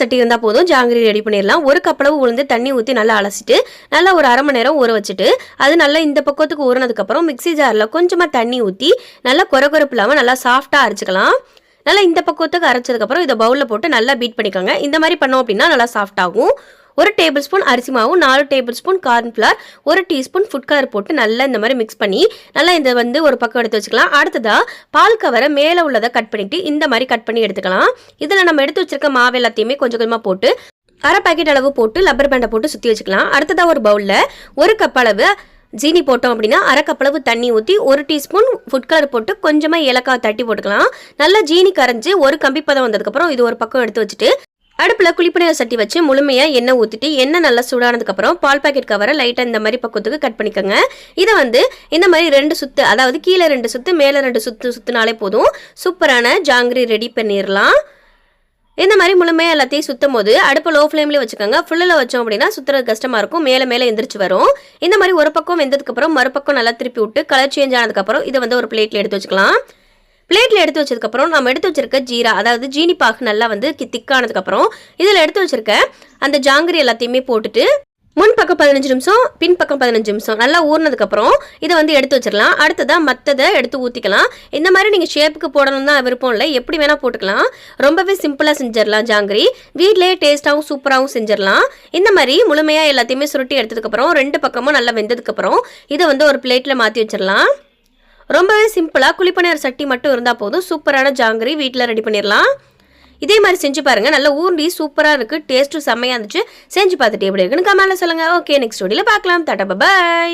சட்டி இருந்தால் போதும் ஜாங்கிரி ரெடி பண்ணிடலாம் ஒரு கப்பளவு உளுந்து தண்ணி ஊற்றி நல்லா அலசிட்டு நல்லா ஒரு அரை மணி நேரம் ஊற வச்சுட்டு அது நல்லா இந்த பக்கத்துக்கு ஊறினதுக்கப்புறம் மிக்ஸி ஜாரில் கொஞ்சமாக தண்ணி ஊற்றி நல்லா குறைகுறப்பு இல்லாமல் நல்லா சாஃப்டாக அரைச்சிக்கலாம். நல்லா இந்த பக்குவத்துக்கு அரைச்சதுக்கப்புறம் இதை பவுலில் போட்டு நல்லா பீட் பண்ணிக்கோங்க. இந்த மாதிரி பண்ணோம் அப்படின்னா நல்லா சாஃப்ட் ஆகும். ஒரு டேபிள் ஸ்பூன் அரிசி மாவும் நாலு டேபிள் ஸ்பூன் கார்ன்ஃப்ளவர் ஒரு டீஸ்பூன் ஃபுட் கலர் போட்டு நல்லா இந்த மாதிரி மிக்ஸ் பண்ணி நல்லா இந்த வந்து ஒரு பக்கம் எடுத்து வச்சுக்கலாம். அடுத்ததாக பால் கவரை மேலே உள்ளதை கட் பண்ணிட்டு இந்த மாதிரி கட் பண்ணி எடுத்துக்கலாம். இதில் நம்ம எடுத்து வச்சிருக்க மாவு எல்லாத்தையுமே கொஞ்சம் கொஞ்சமாக போட்டு அரை பாக்கெட் அளவு போட்டு லப்பர் பேண்டை போட்டு சுற்றி வச்சுக்கலாம். அடுத்ததாக ஒரு பவுலில் ஒரு கப் அளவு ஜீனி போட்டோம் அப்படின்னா அரை கப்பளவு தண்ணி ஊற்றி ஒரு டீஸ்பூன் ஃபுட் கலர் போட்டு கொஞ்சமாக ஏலக்காய் தட்டி போட்டுக்கலாம். நல்லா ஜீனி கரைஞ்சி ஒரு கம்பி பதம் வந்ததுக்கப்புறம் இது ஒரு பக்கம் எடுத்து வச்சுட்டு அடுப்பில் குழிப்பணியார சட்டி வச்சு முழுமையாக எண்ணெய் ஊற்றிட்டு எண்ணெய் நல்லா சூடானதுக்கப்புறம் பால் பாக்கெட் கவரை லைட்டாக இந்த மாதிரி பக்கத்துக்கு கட் பண்ணிக்கோங்க. இதை வந்து இந்த மாதிரி ரெண்டு சுத்து அதாவது கீழே ரெண்டு சுத்து மேலே ரெண்டு சுத்து சுற்றுனாலே போதும். சூப்பரான ஜாங்கிரி ரெடி பண்ணிடலாம் இந்த மாதிரி முழுமையாக எல்லாத்தையும் சுத்தும் போது அடுப்பு லோ ஃப்ளேம்லேயே வச்சுக்கோங்க. ஃபுல்லில் வச்சோம் அப்படின்னா சுற்றுறது கஷ்டமாக இருக்கும். மேலே மேலே எந்திரிச்சு வரும். இந்த மாதிரி ஒரு பக்கம் வெந்ததுக்கப்புறம் மறுபக்கம் நல்லா திருப்பி விட்டு கலர் சேஞ்ச் ஆனதுக்கப்புறம் இதை வந்து ஒரு பிளேட்டில் எடுத்து வச்சுக்கலாம். பிளேட்டில் எடுத்து வச்சதுக்கப்புறம் நம்ம எடுத்து வச்சிருக்க ஜீரா அதாவது ஜீனி பாகு நல்லா வந்து கி- திக்கானதுக்கப்புறம் இதில் எடுத்து வச்சிருக்க அந்த ஜாங்கிரி எல்லாத்தையுமே போட்டுட்டு முன் பக்கம் பதினஞ்சு நிமிஷம் பின் பக்கம் பதினஞ்சு நிமிஷம் நல்லா ஊறினதுக்கப்புறம் இதை வந்து எடுத்து வச்சிடலாம். அடுத்ததாக மற்றதை எடுத்து ஊற்றிக்கலாம் இந்த மாதிரி நீங்கள் ஷேப்புக்கு போடணும் தான் விருப்பம் இல்லை. எப்படி வேணால் போட்டுக்கலாம். ரொம்பவே சிம்பிளாக செஞ்சிடலாம் ஜாங்கிரி. வீட்லேயே டேஸ்ட்டாகவும் சூப்பராகவும் செஞ்சிடலாம். இந்த மாதிரி முழுமையாக எல்லாத்தையுமே சுருட்டி எடுத்ததுக்கப்புறம் ரெண்டு பக்கமும் நல்லா வெந்ததுக்கப்புறம் இதை வந்து ஒரு பிளேட்டில் மாற்றி வச்சிடலாம். ரொம்பவே சிம்பிளாக குழிப்பணியார் சட்டி மட்டும் இருந்தால் போதும். சூப்பரான ஜாங்கிரி வீட்டில் ரெடி பண்ணிடலாம் இதே மாதிரி செஞ்சு பாருங்கள் நல்லா ஊண்டி சூப்பராக இருக்குது டேஸ்ட்டும் செம்மையாக இருந்துச்சு. செஞ்சு பார்த்துட்டு எப்படி இருக்குன்னு கமெண்ட்டில் சொல்லுங்கள் ஓகே நெக்ஸ்ட் வீடியோவில் பார்க்கலாம். தட்டப்பா பாய்